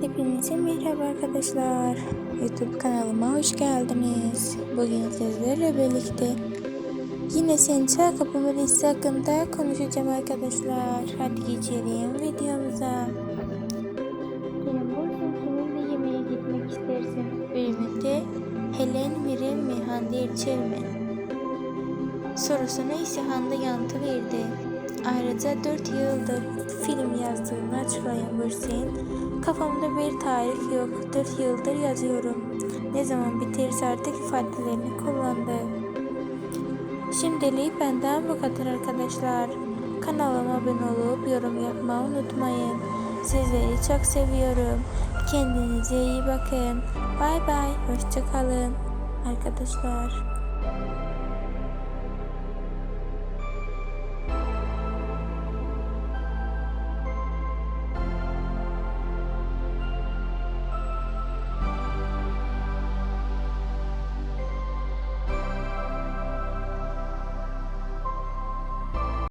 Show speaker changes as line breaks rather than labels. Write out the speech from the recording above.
Hepinize merhaba arkadaşlar. YouTube kanalıma hoş geldiniz. Bugün sizlerle birlikte yine Sença Kapımı dizisi hakkında konuşacağım arkadaşlar. Hadi geçelim videomuza. Bugün kiminle yemeğe gitmek istersin? Bölümünde Helen Mirim mi Hande Erçel mi? Sorusuna ise Hande yanıtı verdi. Ayrıca 4 yıldır film yazdığını açıklayan Bürsin, kafamda bir tarih yok, 4 yıldır yazıyorum. Ne zaman biterse artık ifadelerini kullandı. Şimdilik benden bu kadar arkadaşlar. Kanalıma abone olup yorum yapmayı unutmayın. Sizleri çok seviyorum. Kendinize iyi bakın. Bay bay. Hoşçakalın arkadaşlar.